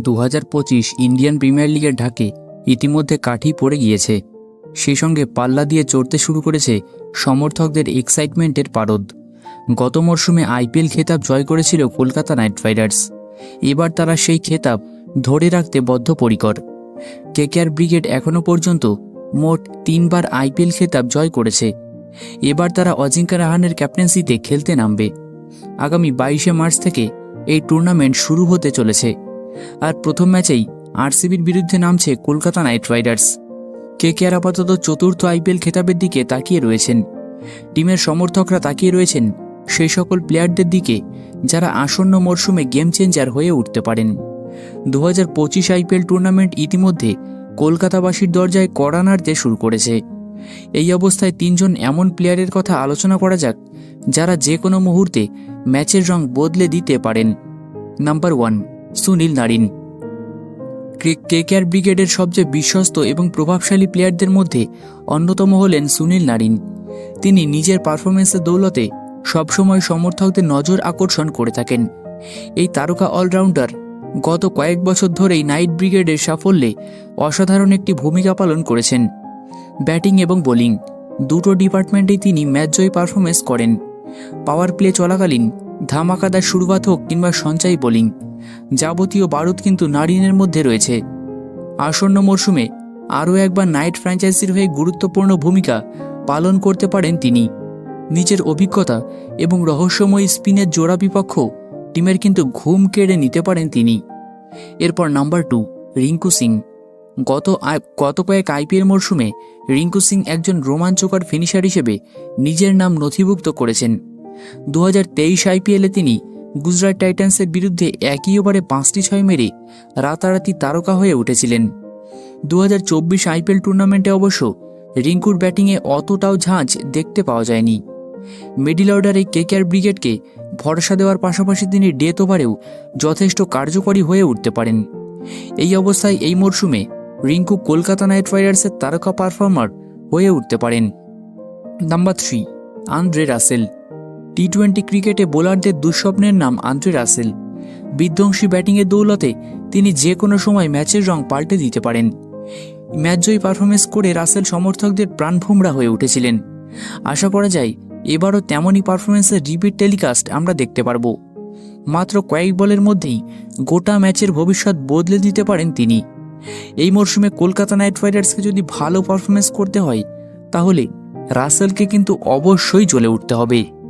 দু হাজার পঁচিশ ইন্ডিয়ান প্রিমিয়ার লিগের ঢাকে ইতিমধ্যে কাঠি পড়ে গিয়েছে। সেই সঙ্গে পাল্লা দিয়ে চড়তে শুরু করেছে সমর্থকদের এক্সাইটমেন্টের পারদ। গত মরশুমে আইপিএল খেতাব জয় করেছিল কলকাতা নাইট রাইডার্স। এবার তারা সেই খেতাব ধরে রাখতে বদ্ধপরিকর। কেকেআর ব্রিগেড এখনও পর্যন্ত মোট তিনবার আইপিএল খেতাব জয় করেছে। এবার তারা অজিঙ্কা রাহানের ক্যাপ্টেন্সিতে খেলতে নামবে। আগামী বাইশে মার্চ থেকে এই টুর্নামেন্ট শুরু হতে চলেছে। আর প্রথম ম্যাচেই আরসিবির বিরুদ্ধে নামছে কলকাতা নাইট রাইডার্স। কেকেআর আপাতত চতুর্থ আইপিএল খেতাবের দিকে তাকিয়ে রয়েছেন। টিমের সমর্থকরা তাকিয়ে রয়েছেন সেই সকল প্লেয়ারদের দিকে যারা আসন্ন মরশুমে গেম চেঞ্জার হয়ে উঠতে পারেন। দু হাজার পঁচিশ আইপিএল টুর্নামেন্ট ইতিমধ্যে কলকাতাবাসীর দরজায় কড়া নাড়তে শুরু করেছে। এই অবস্থায় তিনজন এমন প্লেয়ারের কথা আলোচনা করা যাক, যারা যে কোনো মুহূর্তে ম্যাচের রং বদলে দিতে পারেন। Number one Sunil Narine. KKR ব্রিগেডের সবচেয়ে বিশ্বস্ত এবং প্রভাবশালী প্লেয়ারদের মধ্যে অন্যতম হলেন সুনীল নারিন। তিনি নিজের পারফরমেন্সের দৌলতে সবসময় সমর্থকদের নজর আকর্ষণ করে থাকেন। এই তারকা অলরাউন্ডার গত কয়েক বছর ধরেই নাইট ব্রিগেডের সাফল্যে অসাধারণ একটি ভূমিকা পালন করেছেন। ব্যাটিং এবং বোলিং দুটো ডিপার্টমেন্টেই তিনি ম্যাচজয়ী পারফরমেন্স করেন। পাওয়ার প্লে চলাকালীন ধামাকাদার শুরুবাত হোক কিংবা সঞ্চয়ী বোলিং যাবতীয় বারুদ কিন্তু নারিনের মধ্যে রয়েছে। আসন্ন মরশুমে আরও একবার নাইট ফ্র্যাঞ্চাইজির হয়ে গুরুত্বপূর্ণ ভূমিকা পালন করতে পারেন তিনি। নিজের অভিজ্ঞতা এবং রহস্যময়ী স্পিনের জোড়া বিপক্ষ টিমের কিন্তু ঘুম কেড়ে নিতে পারেন তিনি। এরপর নাম্বার টু, রিঙ্কু সিং। গত গত কয়েক আইপিএল মরশুমে রিঙ্কু সিং একজন রোমাঞ্চকর ফিনিশার হিসেবে নিজের নাম নথিভুক্ত করেছেন। দু হাজার তেইশ আইপিএলে তিনি গুজরাট টাইটান্সের বিরুদ্ধে একই ওভারে পাঁচটি ছয় মেরে রাতারাতি তারকা হয়ে উঠেছিলেন। দু হাজার চব্বিশ আইপিএল টুর্নামেন্টে অবশ্য রিঙ্কুর ব্যাটিংয়ে অতটাও ঝাঁঝ দেখতে পাওয়া যায়নি। মিডিল অর্ডারে কেকেআর ব্রিগেডকে ভরসা দেওয়ার পাশাপাশি তিনি ডেথ ওভারেও যথেষ্ট কার্যকরী হয়ে উঠতে পারেন। এই অবস্থায় এই মরশুমে রিঙ্কু কলকাতা নাইট রাইডার্সের তারকা পারফর্মার হয়ে উঠতে পারেন। Number three, Andre Russell. T twenty ক্রিকেটে বোলারদের দুঃস্বপ্নের নাম আন্দ্রে রাসেল। বিধ্বংসী ব্যাটিংয়ের দৌলতে তিনি যে কোনো সময় ম্যাচের রং পাল্টে দিতে পারেন। ম্যাচজয়ী পারফরমেন্স করে রাসেল সমর্থকদের প্রাণভোমরা হয়ে উঠেছিলেন। আশা করা যায়, এবারও তেমনই পারফরমেন্সের রিপিট টেলিকাস্ট আমরা দেখতে পারব। মাত্র কয়েক বলের মধ্যেই গোটা ম্যাচের ভবিষ্যৎ বদলে দিতে পারেন তিনি। এই মরশুমে কলকাতা নাইট রাইডার্সকে যদি ভালো পারফরমেন্স করতে হয়, তাহলে রাসেলকে কিন্তু অবশ্যই জ্বলে উঠতে হবে।